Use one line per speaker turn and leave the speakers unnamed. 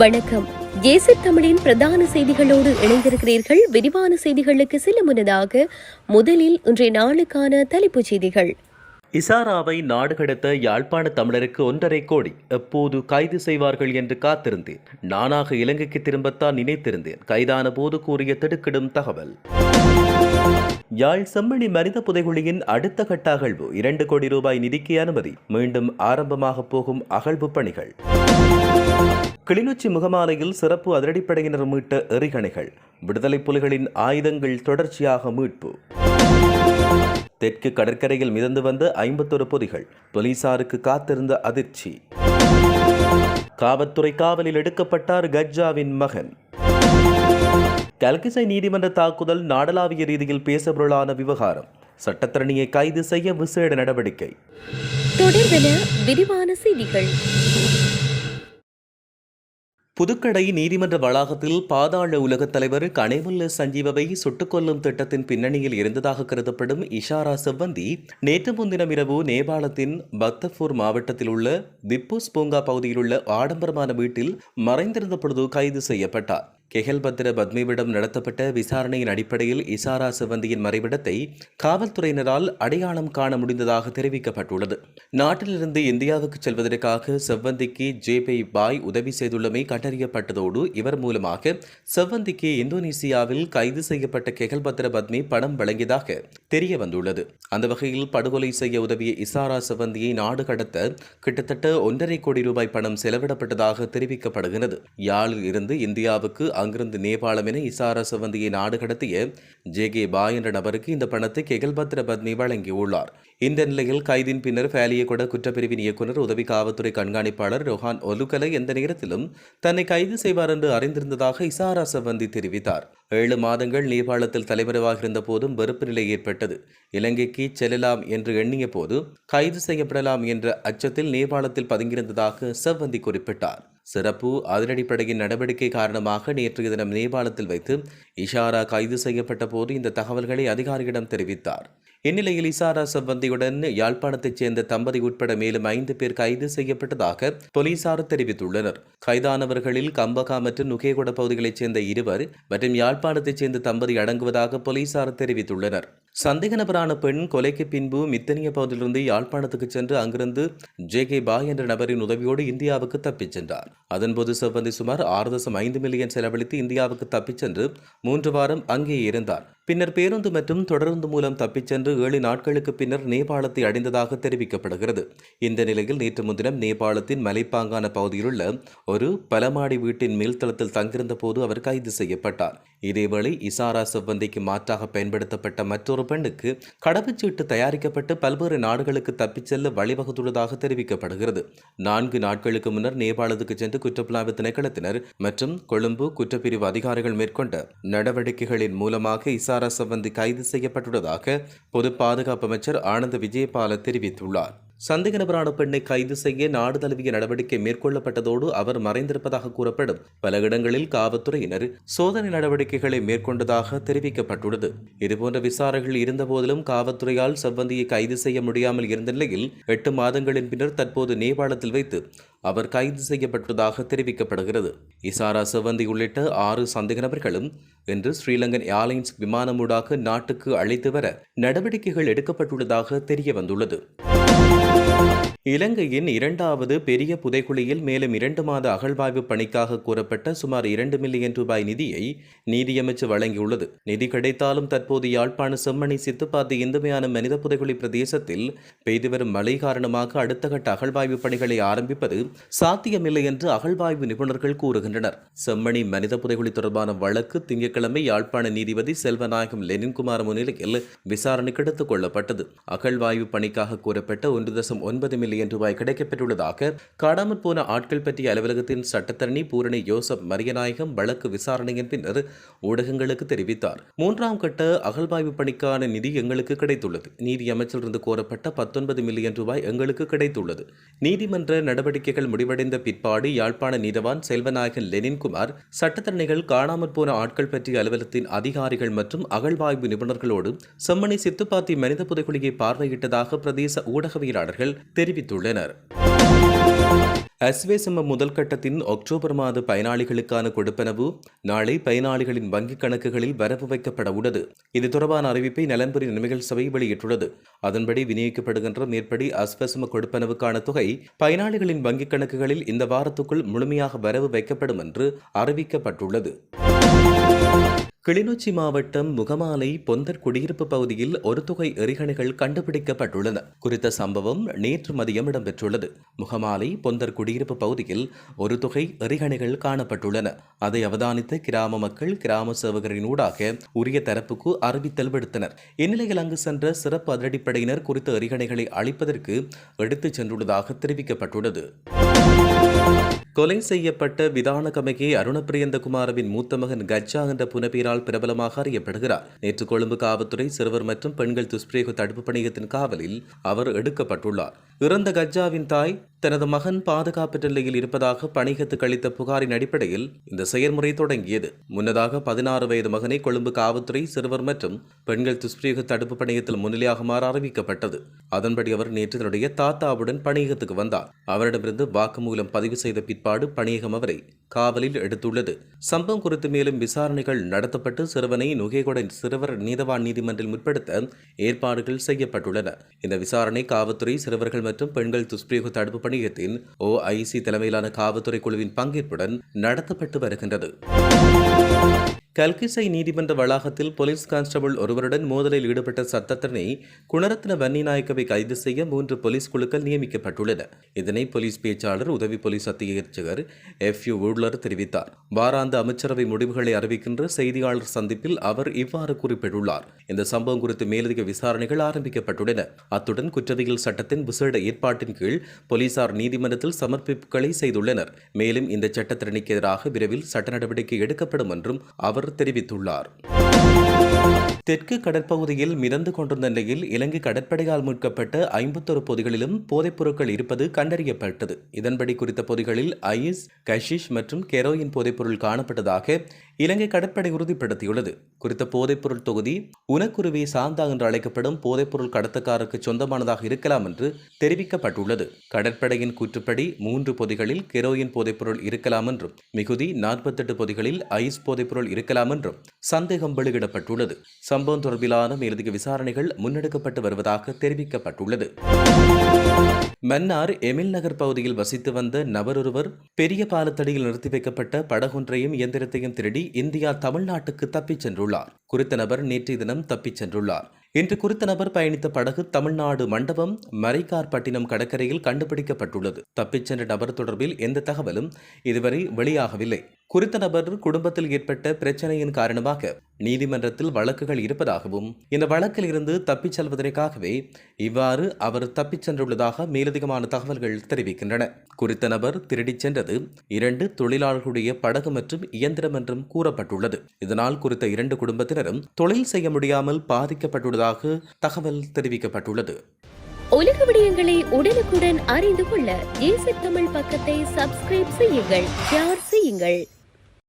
வணக்கம் ஏசி தமிழின் பிரதான செய்திகளோடு இணைந்திருக்கிறீர்கள் விரிவான செய்திகளுக்கு சில முன்னதாக முதலில் இன்றைய நாளுக்கான தலைப்புச் செய்திகள்
இசாராவை நாடு கடத்த யாழ்ப்பாண தமிழருக்கு ஒன்றரை கோடி எப்போது கைது செய்வார்கள் என்று காத்திருந்தேன் நானாக இலங்கைக்கு திரும்பத்தான் நினைத்திருந்தேன் கைதான போது கூறிய திடுக்கிடும் தகவல் யாழ் செம்மணி மனித புதைகுழியின் அடுத்த கட்ட அகழ்வு இரண்டு கோடி ரூபாய் நிதிக்கு அனுமதி மீண்டும் ஆரம்பமாக போகும் அகழ்வு பணிகள் கிளிநொச்சி முகமாலையில் சிறப்பு அதிரடிப்படையினர் மீட்ட எறிகணைகள் விடுதலை புலிகளின் ஆயுதங்கள் தொடர்ச்சியாக மீட்பு தெற்கு கடற்கரையில் மிதந்து வந்த ஐம்பத்தொரு பொதிகள் போலீசாருக்கு காத்திருந்த அதிர்ச்சி காவல்துறை காவலில் எடுக்கப்பட்டார் கஜ்ஜாவின் மகன் கல்கிசை நீதிமன்ற தாக்குதல் நாடளாவிய ரீதியில் பேசப்பொருளான விவகாரம் சட்டத்தரணியை கைது செய்ய விசேட நடவடிக்கை தொடர்பென விரிவான செய்திகள் புதுக்கடை நீதிமன்ற வளாகத்தில் பாதாள உலகத் தலைவர் கனேமுல்ல சஞ்சீவவை சுட்டுக்கொல்லும் திட்டத்தின் பின்னணியில் இருந்ததாக கருதப்படும் இஷாரா செவ்வந்தி நேற்று முன்தினம் இரவு நேபாளத்தின் பக்தபூர் மாவட்டத்தில் உள்ள திப்பூஸ் பூங்கா பகுதியில் உள்ள ஆடம்பரமான வீட்டில் மறைந்திருந்த பொழுது கைது செய்யப்பட்டார் கெகல்பத்ர பத்மிவிடம் நடத்தப்பட்ட விசாரணையின் அடிப்படையில் இசாரா சிவந்தியின் மறைவிடத்தை காவல்துறையினரால் அடையாளம் காண முடிந்ததாக தெரிவிக்கப்பட்டுள்ளது நாட்டிலிருந்து இந்தியாவுக்கு செல்வதற்காக செவ்வந்திக்கு ஜேபி பாய் உதவி செய்துள்ளமை கண்டறியப்பட்டதோடு இவர் மூலமாக செவ்வந்திக்கு இந்தோனேசியாவில் கைது செய்யப்பட்ட கெகல்பத்ர பத்மி பணம் வழங்கியதாக தெரிய வந்துள்ளது அந்த வகையில் படுகொலை செய்ய உதவிய இசாரா செவ்வந்தியை நாடு கடத்த கிட்டத்தட்ட ஒன்றரை கோடி ரூபாய் பணம் செலவிடப்பட்டதாக தெரிவிக்கப்படுகிறது யாழில் இருந்து இந்தியாவுக்கு அங்கிருந்து நேபாளம் என இசார வந்தியை நாடு கடத்திய ஜே கே பா என்ற நபருக்கு இந்த பணத்தை கெகல்பத்ர பத்னி வழங்கியுள்ளார் இந்த நிலையில் கைதின் பின்னர் ஃபேலியகொட குற்றப்பிரிவின் இயக்குநர் உதவி காவல்துறை கண்காணிப்பாளர் ரொஹான் ஒலுகலை எந்த நேரத்திலும் தன்னை கைது செய்வார் என்று அறிந்திருந்ததாக இசாரா வந்தி தெரிவித்தார் ஏழு மாதங்கள் நேபாளத்தில் தலைமறைவாக இருந்த போதும் வெறுப்பு நிலை ஏற்பட்டது இலங்கைக்கு செல்லலாம் என்று எண்ணிய போது கைது செய்யப்படலாம் என்ற அச்சத்தில் நேபாளத்தில் பதுங்கியிருந்ததாக செவ்வந்தி குறிப்பிட்டார் சிறப்பு அதிரடிப்படையின் நடவடிக்கை காரணமாக நேற்றைய தினம் நேபாளத்தில் வைத்து இஷாரா கைது செய்யப்பட்ட போது இந்த தகவல்களை அதிகாரியிடம் தெரிவித்தார் இந்நிலையில் இசாரா சம்பந்தியுடன் யாழ்ப்பாணத்தைச் சேர்ந்த தம்பதி உட்பட மேலும் ஐந்து பேர் கைது செய்யப்பட்டதாக போலீசார் தெரிவித்துள்ளனர் கைதானவர்களில் கம்பகா மற்றும் நுகேகொட பகுதிகளைச் சேர்ந்த இருவர் மற்றும் யாழ்ப்பாணத்தைச் சேர்ந்த தம்பதி அடங்குவதாக போலீசார் தெரிவித்துள்ளனர் சந்தேக நபரான பெண் கொலைக்கு பின்பு மித்தனிய பகுதியிலிருந்து யாழ்ப்பாணத்துக்கு சென்று அங்கிருந்து ஜே கே பாய் என்ற நபரின் உதவியோடு இந்தியாவுக்கு தப்பிச் சென்றார் அதன்போது சிவந்தி சுமார் ஆறு தசம் ஐந்து மில்லியன் செலவழித்து இந்தியாவுக்கு தப்பிச் சென்று மூன்று வாரம் அங்கே இருந்தார் பின்னர் பேருந்து மற்றும் தொடருந்து மூலம் தப்பிச் சென்று ஏழு நாட்களுக்கு பின்னர் நேபாளத்தை அடைந்ததாக தெரிவிக்கப்படுகிறது இந்த நிலையில் நேற்று முன்தினம் நேபாளத்தின் மலைப்பாங்கான பகுதியிலுள்ள ஒரு பலமாடி வீட்டின் மேல்தளத்தில் தங்கியிருந்த போது அவர் கைது செய்யப்பட்டார் இதேவேளை இசாரா சிப்பந்திக்கு மாற்றாக பயன்படுத்தப்பட்ட மற்றொரு பெண்ணுக்கு கடவுச்சீட்டு தயாரிக்கப்பட்டு பல்வேறு நாடுகளுக்கு தப்பிச் செல்ல வழிவகுத்துள்ளதாக தெரிவிக்கப்படுகிறது நான்கு நாட்களுக்கு முன்னர் நேபாளத்துக்கு சென்று குற்றப்புலாய்வு திணைக்களத்தினர் மற்றும் கொழும்பு குற்றப்பிரிவு அதிகாரிகள் மேற்கொண்ட நடவடிக்கைகளின் மூலமாக இசாரா சிப்பந்தி கைது செய்யப்பட்டுள்ளதாக பொது பாதுகாப்பு அமைச்சர் ஆனந்த விஜயபால தெரிவித்துள்ளார் சந்தேக நபரான பெண்ணை கைது செய்ய நாடு தழுவிய நடவடிக்கை மேற்கொள்ளப்பட்டதோடு அவர் மறைந்திருப்பதாக கூறப்படும் பல இடங்களில் காவல்துறையினர் சோதனை நடவடிக்கைகளை மேற்கொண்டதாக தெரிவிக்கப்பட்டுள்ளது இதுபோன்ற விசாரணைகள் இருந்தபோதிலும் காவல்துறையால் செவ்வந்தியை கைது செய்ய முடியாமல் இருந்த நிலையில் எட்டு மாதங்களின் பின்னர் தற்போது நேபாளத்தில் வைத்து அவர் கைது செய்யப்பட்டதாக தெரிவிக்கப்படுகிறது இசாரா செவ்வந்தி உள்ளிட்ட ஆறு சந்தேக நபர்களும் இன்று ஸ்ரீலங்கன் ஏர்லைன்ஸ் விமானமூடாக நாட்டுக்கு அழைத்து வர நடவடிக்கைகள் எடுக்கப்பட்டுள்ளதாக தெரிய வந்துள்ளது இலங்கையின் இரண்டாவது பெரிய புதைக்குழியில் மேலும் இரண்டு மாத அகழ்வாய்வு பணிக்காக கூறப்பட்ட சுமார் இரண்டு மில்லியன் ரூபாய் நிதியை நீதியமைச்சு வழங்கியுள்ளது நிதி கிடைத்தாலும் தற்போது யாழ்ப்பாண செம்மணி சித்துப்பாத்து இந்துமையான மனித புதைக்குழி பிரதேசத்தில் பெய்து வரும் மழை காரணமாக அடுத்த கட்ட அகழ்வாய்வு பணிகளை ஆரம்பிப்பது சாத்தியமில்லை என்று அகழ்வாய்வு நிபுணர்கள் கூறுகின்றனர் செம்மணி மனித புதைக்குழி தொடர்பான வழக்கு திங்கட்கிழமை யாழ்ப்பாண நீதிபதி செல்வநாயகம் லெனின்குமார் முன்னிலையில் விசாரணைக்கு எடுத்துக் கொள்ளப்பட்டது அகழ்வாய்வு பணிக்காக கூறப்பட்ட ஒன்று தசம் ஒன்பது மில்லியன் மில்லியன் ரூபாய் கிடைக்கப்பெற்றுள்ளதாக காணாமல் போன ஆட்கள் பற்றிய அலுவலகத்தின் சட்டத்தரணி பூரணி யோசப் மரியநாயகம் வழக்கு விசாரணையின் பின்னர் ஊடகங்களுக்கு தெரிவித்தார் மூன்றாம் கட்ட அகழ்வாய்வு பணிக்கான நிதி எங்களுக்கு கிடைத்துள்ளது நீதியமைச்சரிலிருந்து கோரப்பட்ட பத்தொன்பது மில்லியன் ரூபாய் எங்களுக்கு கிடைத்துள்ளது நீதிமன்ற நடவடிக்கைகள் முடிவடைந்த பிற்பாடு யாழ்ப்பாண நீதவான் செல்வநாயகன் லெனின்குமார் சட்டத்தரணிகள் காணாமல் போன ஆட்கள் பற்றிய அலுவலகத்தின் அதிகாரிகள் மற்றும் அகழ்வாய்வு நிபுணர்களோடு செம்மணி சித்துப்பாத்தி மனித புதைக்குழியை பார்வையிட்டதாக பிரதேச ஊடகவியலாளர்கள் தெரிவித்தனர் தெரிவித்துள்ளனர் அஸ்வேசம முதல் கட்டத்தின் அக்டோபர் மாத பயனாளிகளுக்கான கொடுப்பனவு நாளை பயனாளிகளின் வங்கிக் கணக்குகளில் வரவு வைக்கப்பட உள்ளது இது தொடர்பான அறிவிப்பை நலன்புரி நிலைமைகள் சபை வெளியிட்டுள்ளது அதன்படி விநியோகிக்கப்படுகின்ற மேற்படி அஸ்வேசம கொடுப்பனவுக்கான தொகை பயனாளிகளின் வங்கிக் கணக்குகளில் இந்த வாரத்துக்குள் முழுமையாக வரவு வைக்கப்படும் என்று அறிவிக்கப்பட்டுள்ளது கிளிநொச்சி மாவட்டம் முகமாலை பொந்தர் குடியிருப்பு பகுதியில் ஒரு தொகை எரிகணைகள் கண்டுபிடிக்கப்பட்டுள்ளன குறித்த சம்பவம் நேற்று மதியம் இடம்பெற்றுள்ளது முகமாலை பொந்தர் குடியிருப்பு பகுதியில் ஒரு தொகை எரிகணைகள் காணப்பட்டுள்ளன அதை அவதானித்த கிராம மக்கள் கிராம சேவகரின் ஊடாக உரிய தரப்புக்கு அறிவித்தல் விடுத்தனர் இந்நிலையில் அங்கு சென்ற சிறப்பு அதிரடிப்படையினர் குறித்த எரிகணைகளை அளிப்பதற்கு எடுத்துச் சென்றுள்ளதாக தெரிவிக்கப்பட்டுள்ளது கொலை செய்யப்பட்ட விதான விதானகமகி அருணப்பிரியந்தகுமாரவின் மூத்த மகன் கஜா என்ற புனப்பெயரால் பிரபலமாக அறியப்படுகிறார் நேற்று கொழும்பு காவல்துறை சிறுவர் மற்றும் பெண்கள் துஷ்பிரேக தடுப்பு பணியத்தின் காவலில் அவர் எடுக்கப்பட்டுள்ளார் இறந்த கஜாவின் தாய் தனது மகன் பாதுகாப்பு நிலையில் இருப்பதாக பணிகத்துக்கு அளித்த புகாரின் அடிப்படையில் இந்த செயல்முறை தொடங்கியது முன்னதாக பதினாறு வயது மகனை கொழும்பு காவல்துறை சிறுவர் மற்றும் பெண்கள் துஷ்பிரயோக தடுப்பு பணியத்தில் முன்னிலையாகுமாறு அறிவிக்கப்பட்டது அதன்படி அவர் நேற்று தன்னுடைய தாத்தாவுடன் பணியகத்துக்கு வந்தார் அவரிடமிருந்து வாக்குமூலம் பதிவு செய்த பிற்பாடு பணியகம் அவரை காவலில் எடுத்துள்ளது சம்பவம் குறித்து மேலும் விசாரணைகள் நடத்தப்பட்டு சிறுவனை நுகேகொடை சிறுவர் நீதவான் நீதிமன்றில் முற்படுத்த ஏற்பாடுகள் செய்யப்பட்டுள்ளன இந்த விசாரணை காவல்துறை சிறுவர்கள் மற்றும் பெண்கள் துஷ்பிரயோக தடுப்பு பணியத்தின் ஓஐசி தலைமையிலான காவல்துறை குழுவின் பங்கேற்புடன் நடத்தப்பட்டு வருகின்றது கல்கிசை நீதிமன்ற வளாகத்தில் போலீஸ் கான்ஸ்டபிள் ஒருவருடன் மோதலில் ஈடுபட்ட சட்டத்தினை குணரத்ன வன்னிநாயக்கவை கைது செய்ய மூன்று போலீஸ் குழுக்கள் நியமிக்கப்பட்டுள்ளன இதனை போலீஸ் பேச்சாளர் உதவி போலீஸ் அத்தியட்சகர் எஃப் யூ ஊழலர் தெரிவித்தார் வாராந்த அமைச்சரவை முடிவுகளை அறிவிக்கின்ற செய்தியாளர் சந்திப்பில் அவர் இவ்வாறு குறிப்பிட்டுள்ளார் இந்த சம்பவம் குறித்து மேலதிக விசாரணைகள் ஆரம்பிக்கப்பட்டுள்ளன அத்துடன் குற்றவியல் சட்டத்தின் விசேட ஏற்பாட்டின் கீழ் போலீசார் நீதிமன்றத்தில் சமர்ப்பிப்புகளை செய்துள்ளனர் மேலும் இந்த சட்டத்திறனிக்கு எதிராக விரைவில் சட்ட நடவடிக்கை எடுக்கப்படும் என்றும் அவர் அவர் தெரிவித்துள்ளார் தெற்கு கடற்பகுதியில் மிதந்து கொண்டிருந்த நிலையில் இலங்கை கடற்படையால் மீட்கப்பட்ட ஐம்பத்தொரு பொதிகளிலும் போதைப் பொருட்கள் இருப்பது கண்டறியப்பட்டது இதன்படி குறித்த பொதிகளில் ஐஸ் கஷிஷ் மற்றும் கெரோயின் போதைப்பொருள் காணப்பட்டதாக இலங்கை கடற்படை உறுதிப்படுத்தியுள்ளது குறித்த போதைப்பொருள் தொகுதி உனக்குருவி சாந்தா என்று அழைக்கப்படும் போதைப்பொருள் கடத்தக்காரருக்கு சொந்தமானதாக இருக்கலாம் என்று தெரிவிக்கப்பட்டுள்ளது கடற்படையின் கூற்றுப்படி மூன்று பொதிகளில் கெரோயின் போதைப்பொருள் இருக்கலாம் என்றும் மிகுதி நாற்பத்தெட்டு பொதிகளில் ஐஸ் போதைப்பொருள் இருக்கலாம் என்றும் சந்தேகம் வெளியிடப்பட்டுள்ளது சம்பவம் தொடர்பிலான மேலதிக விசாரணைகள் முன்னெடுக்கப்பட்டு வருவதாக தெரிவிக்கப்பட்டுள்ளது மன்னார் எமில் நகர் பகுதியில் வசித்து வந்த நபரொருவர் பெரிய பாலத்தடியில் நிறுத்தி வைக்கப்பட்ட படகொன்றையும் இயந்திரத்தையும் திருடி இந்தியா தமிழ்நாட்டுக்கு தப்பிச் சென்றுள்ளார் குறித்த நபர் நேற்றைய தினம் தப்பிச் சென்றுள்ளார் இன்று குறித்த நபர் பயணித்த படகு தமிழ்நாடு மண்டபம் மரைக்கார்பட்டினம் கடற்கரையில் கண்டுபிடிக்கப்பட்டுள்ளது தப்பிச் சென்ற நபர் தொடர்பில் எந்த தகவலும் இதுவரை வெளியாகவில்லை குறித்த நபர் குடும்பத்தில் ஏற்பட்ட பிரச்சனையின் காரணமாக நீதிமன்றத்தில் வழக்குகள் இருப்பதாகவும் இந்த வழக்கில் இருந்து தப்பிச் செல்வதற்காகவே இவ்வாறு அவர் தப்பிச் சென்றுள்ளதாக மேலதிகமான தகவல்கள் தெரிவிக்கின்றன குறித்த நபர் திருடிச் சென்றது இரண்டு தொழிலாளர்களுடைய படகு மற்றும் இயந்திரம் என்றும் கூறப்பட்டுள்ளது இதனால் குறித்த இரண்டு குடும்பத்தினரும் தொழில் செய்ய முடியாமல் பாதிக்கப்பட்டுள்ளதாக தகவல் தெரிவிக்கப்பட்டுள்ளது உலக விடயங்களை உடனுக்குடன் அறிந்து கொள்ள ஏசி தமிழ் பக்கத்தை சப்ஸ்கிரைப் செய்யுங்கள் செய்யுங்கள்